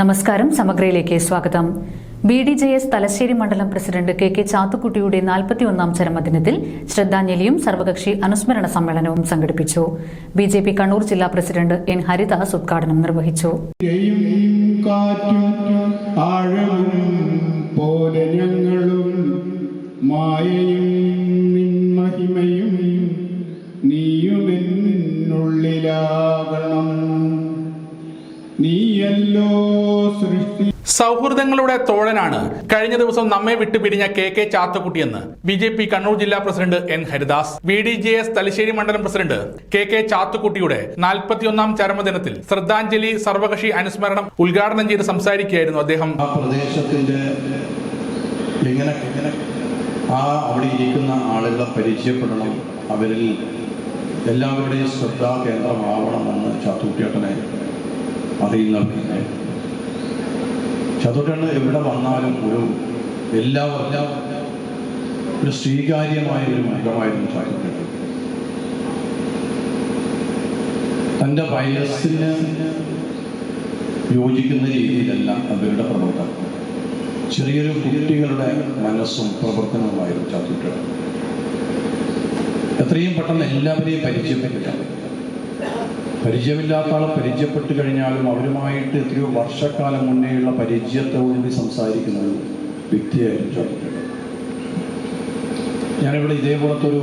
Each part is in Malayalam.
നമസ്കാരം സമഗ്രയിലേക്ക് സ്വാഗതം. B D J S Thalassery മണ്ഡലം പ്രസിഡന്റ് കെ കെ ചാത്തുക്കുട്ടിയുടെ നാൽപ്പത്തിയൊന്നാം ചരമദിനത്തിൽ ശ്രദ്ധാഞ്ജലിയും സർവകക്ഷി അനുസ്മരണ സമ്മേളനവും സംഘടിപ്പിച്ചു. ബി ജെ പി കണ്ണൂർ ജില്ലാ പ്രസിഡന്റ് എൻ ഹരിദാസ് ഉദ്ഘാടനം നിർവഹിച്ചു. മായയും നീയല്ലോ സൃഷ്ടി സൗഹൃദങ്ങളുടെ തോഴനാണ്. കഴിഞ്ഞ ദിവസം നമ്മെ വിട്ടുപിരിഞ്ഞ കെ കെ ചാത്തക്കുട്ടിയെന്ന് ബി ജെ പി കണ്ണൂർ ജില്ലാ president N Haridas B D J S Thalassery മണ്ഡലം പ്രസിഡന്റ് കെ കെ ചാത്തക്കുട്ടിയുടെ നാൽപ്പത്തിയൊന്നാം ചരമദിനത്തിൽ ശ്രദ്ധാഞ്ജലി സർവകക്ഷി അനുസ്മരണം ഉദ്ഘാടനം ചെയ്ത് സംസാരിക്കുകയായിരുന്നു അദ്ദേഹം. ആ പ്രദേശത്തിന്റെ എങ്ങനെ ആ അവിടെ ഇരിക്കുന്ന ആളുകളെ പരിചയപ്പെടണം. അവരിൽ എല്ലാവരുടെയും ശ്രദ്ധാ കേന്ദ്രമാവണമെന്ന് ചാത്തൂട്ടിയേട്ടനെ അറിയുന്നവർക്ക് ചതുരണ് എവിടെ വന്നാലും ഒരു എല്ലാ ഒരു സ്വീകാര്യമായ ഒരു മുഖമായിരുന്നു ചതുരണ് തന്റെ വയസ്സിന് യോജിക്കുന്ന രീതിയിലല്ല അവരുടെ പ്രവർത്തനം. ചെറിയൊരു കുട്ടികളുടെ മനസ്സും പ്രവർത്തനവുമായിരുന്നു ചതുരണ്. എത്രയും പെട്ടെന്ന് എല്ലാവരെയും പരിചയപ്പെട്ടില്ല പരിചയമില്ലാത്ത ആളെ പരിചയപ്പെട്ട് കഴിഞ്ഞാലും അവരുമായിട്ട് എത്രയോ വർഷക്കാലം മുന്നേയുള്ള പരിചയത്തോടുകൂടി സംസാരിക്കുന്ന വ്യക്തിയായിരുന്നു ചാത്തുട്ടിയുടെ ഞാനിവിടെ ഇതേപോലത്തെ ഒരു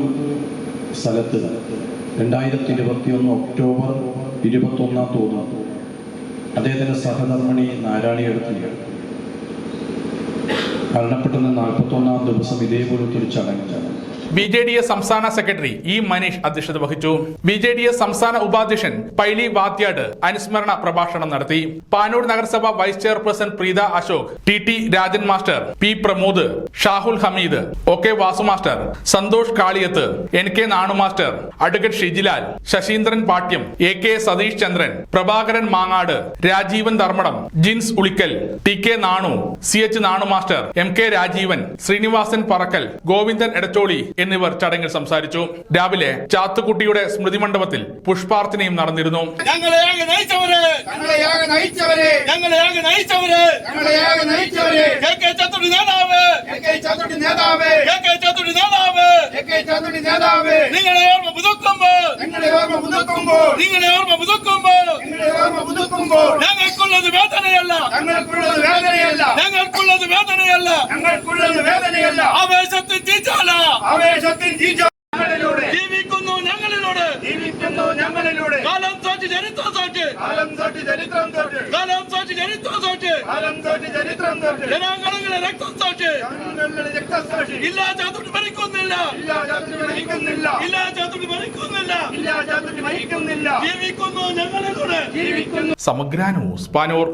സ്ഥലത്ത് രണ്ടായിരത്തി ഇരുപത്തി ഒന്ന് ഒക്ടോബർ ഇരുപത്തൊന്നാം തോന്നുന്നു അദ്ദേഹത്തിന്റെ സഹധർമ്മിണി നാരായണിയെടുത്ത് മരണപ്പെട്ടെന്ന് നാൽപ്പത്തൊന്നാം ദിവസം ഇതേപോലത്തെ ഒരു ചടങ്ങ് ബി ജെ ഡി എസ് സംസ്ഥാന സെക്രട്ടറി ഇ മനീഷ് അധ്യക്ഷത വഹിച്ചു. ബി ജെ ഡി എസ് സംസ്ഥാന ഉപാധ്യക്ഷൻ പൈലി വാത്യാട് അനുസ്മരണ പ്രഭാഷണം നടത്തി. പാനൂർ നഗരസഭ vice chairperson Preetha Ashok T T Rajan master P Pramod Shahul Hameed O K Vasu master Santhosh Kaliyath N K Nanu master advocate Shijilal Sasheendran Pattiam A K Satheesh Chandran Prabhakaran Mangad Rajeevan Dharmadam Jins Ulikkal T K Nanu C H Nanu master M K Rajeevan Sreenivasan Parakkal Govindan Edacholi എന്നിവർ ചടങ്ങിൽ സംസാരിച്ചു. രാവിലെ ചാത്തുക്കുട്ടിയുടെ സ്മൃതി മണ്ഡപത്തിൽ പുഷ്പാർച്ചനയും നടന്നിരുന്നു. നിങ്ങളെ ഓർമ്മ പുതുക്കുമ്പോ നിങ്ങളെ ഓർമ്മ പുതുക്കുമ്പോൾ. നിങ്ങളെ ഓർമ്മ പുതുക്കുമ്പോ നിങ്ങളെ ഓർമ്മ പുതുക്കുമ്പോൾ. ഞങ്ങൾക്കുള്ളത് വേദനയല്ല. ഞങ്ങൾക്കുള്ളത് വേദനയല്ല. ഞങ്ങൾക്കുള്ളത് വേദനയല്ല. ഞങ്ങൾക്കുള്ളത് വേദനയല്ല. ആവേശത്തിൽ തീച്ചാല ജീജ ഞങ്ങളിലൂടെ. ജീവിക്കുന്നു ഞങ്ങളിലൂടെ. ജീവിക്കുന്നു ഞങ്ങളിലൂടെ. കാലം സാക്ഷി ചരിത്രം സാക്ഷി കാലം സാക്ഷി ചരിത്രം സാക്ഷി കാലം സാക്ഷി ചരിത്രം സാക്ഷി കാലം സാക്ഷി ചരിത്രം സാക്ഷി ജനാംഗണങ്ങളെ രക്തം സാക്ഷി ഞങ്ങളുടെ രക്തസാക്ഷി ഇല്ല ചാത്തുടി മരിക്കുന്നില്ല ഇല്ല ജാതി മരിക്കുന്നില്ല ഇല്ല ചാത്തുടി മരിക്കുന്നില്ല ഇല്ല ജാതി മരിക്കുന്നില്ല ജീവിക്കുന്നു ഞങ്ങളിലൂടെ. ജീവിക്കുന്നു. സമഗ്ര ന്യൂസ് പാനൂർ.